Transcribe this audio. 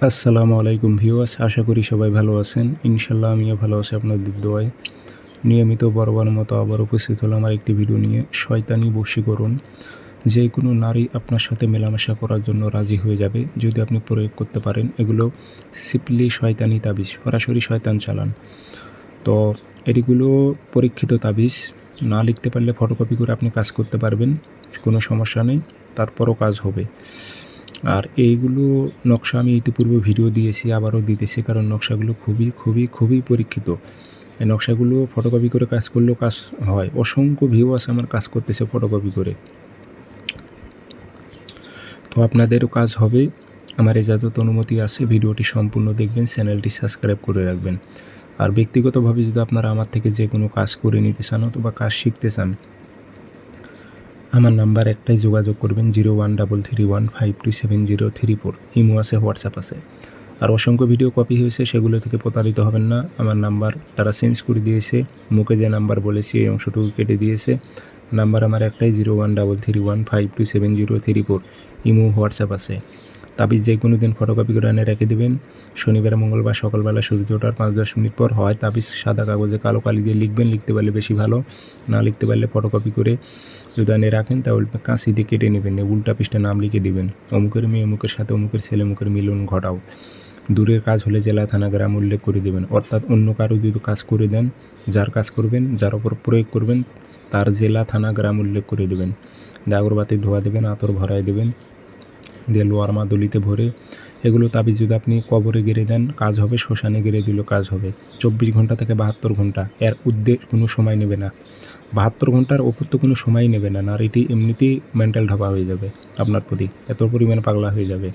আসসালামু আলাইকুম ভিউয়ার্স, আশা করি সবাই ভালো আছেন। ইনশাল্লাহ আমিও ভালো আছি আপনাদের দোয়ায়। নিয়মিত বরাবর মতো আবার উপস্থিত হলাম আমার একটি ভিডিও নিয়ে। শয়তানি বশীকরণ। যে কোনো নারী আপনার সাথে মেলামেশা করার জন্য রাজি হয়ে যাবে। যদি আপনি প্রয়োগ করতে পারেন, এগুলো সিপলি শয়তানি তাবিজ, সরাসরি শয়তান চালান। তো এটিগুলো পরীক্ষিত তাবিজ। না লিখতে পারলে ফটোকপি করে আপনি কাজ করতে পারবেন, কোনো সমস্যা নেই, তারপরও কাজ হবে। আর এইগুলো নকশা আমি ইতিপূর্বে ভিডিও দিয়েছি, আবারও দিতেছি, কারণ নকশাগুলো খুবই খুবই খুবই পরীক্ষিত। এই নকশাগুলো ফটোকপি করে কাজ করলেও কাজ হয়। অসংখ্য ভিউ আছে আমার কাজ করতেছে ফটোকপি করে। তো আপনাদেরও কাজ হবে। আমার এজাজত অনুমতি আছে। ভিডিওটি সম্পূর্ণ দেখবেন, চ্যানেলটি সাবস্ক্রাইব করে রাখবেন। আর ব্যক্তিগতভাবে যদি আপনারা আমার থেকে যে কোনো কাজ করে নিতে চান অথবা কাজ শিখতে চান আমার নাম্বার একটাই যোগাযোগ করবেন zero one double three one five two seven zero three four. Imo আছে, হোয়াটসঅ্যাপ আছে। আর অসংখ্য ভিডিও কপি হয়েছে, সেগুলো থেকে প্রতারিত হবেন না। আমার নাম্বার তারা চেঞ্জ করে দিয়েছে, মুখে যে নাম্বার বলেছি এই অংশটুকু কেটে দিয়েছে। নাম্বার আমার একটাই, zero one double three one five two seven zero three four. Imo, WhatsApp আছে। তাবিজ যে কোনো দিন ফটোকপি করে এনে রেখে দেবেন। শনিবার, মঙ্গলবার সকালবেলা সূর্য ওঠার পাঁচ দশ মিনিট পর হয় তাবিজ সাদা কাগজে কালো কালি দিয়ে লিখবেন, লিখতে পারলে বেশি ভালো, না লিখতে পারলে ফটোকপি করে যদি এনে রাখেন তাহলে কাঁচি দিয়ে কেটে নেবেন উল্টা পৃষ্ঠে নাম লিখে দেবেন। অমুকের মেয়ে, অমুকের সাথে অমুকের ছেলে মুখের মিলন ঘটাও। দূরের কাজ হলে জেলা, থানা, গ্রাম উল্লেখ করে দেবেন। অর্থাৎ অন্য কারও যদি কাজ করে দেন, যার কাজ করবেন, যার ওপর প্রয়োগ করবেন, তার জেলা, থানা, গ্রাম উল্লেখ করে দেবেন। দিয়ে আগরবাতি ধোয়া দেবেন, আতর ভরায় দেবেন। দিয়ে লোয়ার মাদুলিতে ভরে। এগুলো তাবিজ যদি আপনি কবরে গেড়ে দেন, কাজ হবে, শ্মশানে গেড়ে দিল কাজ হবে। চব্বিশ ঘণ্টা থেকে বাহাত্তর ঘণ্টা, এর উদ্দেশ্য কোনো সময় নেবে না। বাহাত্তর ঘণ্টার ওপর তো কোনো সময়ই নেবে না আর এটি এমনিতেই মেন্টাল ঢাপা হয়ে যাবে, আপনার প্রতি। এত পরিমাণ পাগলা হয়ে যাবে।